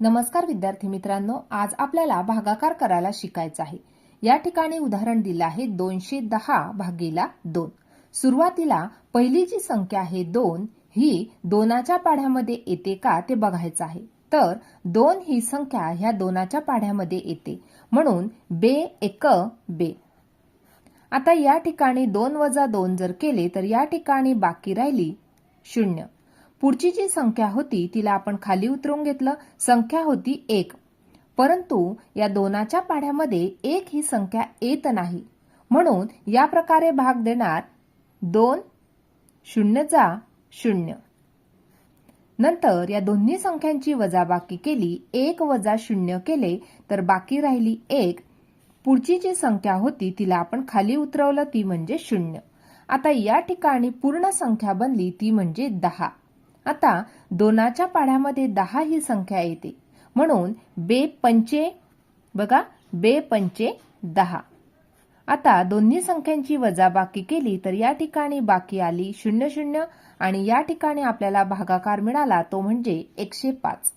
नमस्कार विद्यार्थी मित्रांनो आज आपल्याला भागाकार करायला शिकायचं आहे. या ठिकाणी उदाहरण दिलं आहे दोनशे दहा भागीला दोन. सुरुवातीला पहिली जी संख्या आहे दोन ही दोनाच्या पाढ्यामध्ये येते का ते बघायचं आहे. तर दोन ही संख्या ह्या दोनाच्या पाढ्यामध्ये येते. म्हणून बे एक बे. आता या ठिकाणी दोन वजा दोन जर केले तर या ठिकाणी बाकी राहिली शून्य. पुढची जी संख्या होती तिला आपण खाली उतरवून घेतलं. संख्या होती एक. परंतु या दोनाच्या पाढ्यामध्ये एक ही संख्या येत नाही. म्हणून या प्रकारे भाग देणार दोन शून्यचा शून्य. नंतर या दोन्ही संख्यांची वजाबाकी केली एक वजा शून्य केले तर बाकी राहिली एक. पुढची जी संख्या होती तिला आपण खाली उतरवलं ती म्हणजे शून्य. आता या ठिकाणी पूर्ण संख्या बनली ती म्हणजे दहा. आता दोनाच्या पाढ्यामध्ये दहा ही संख्या येते. म्हणून बे पंचे बघा बे पंचे दहा. आता दोन्ही संख्यांची वजाबाकी केली तर या ठिकाणी बाकी आली शून्य शून्य आणि या ठिकाणी आपल्याला भागाकार मिळाला तो म्हणजे एकशे पाच.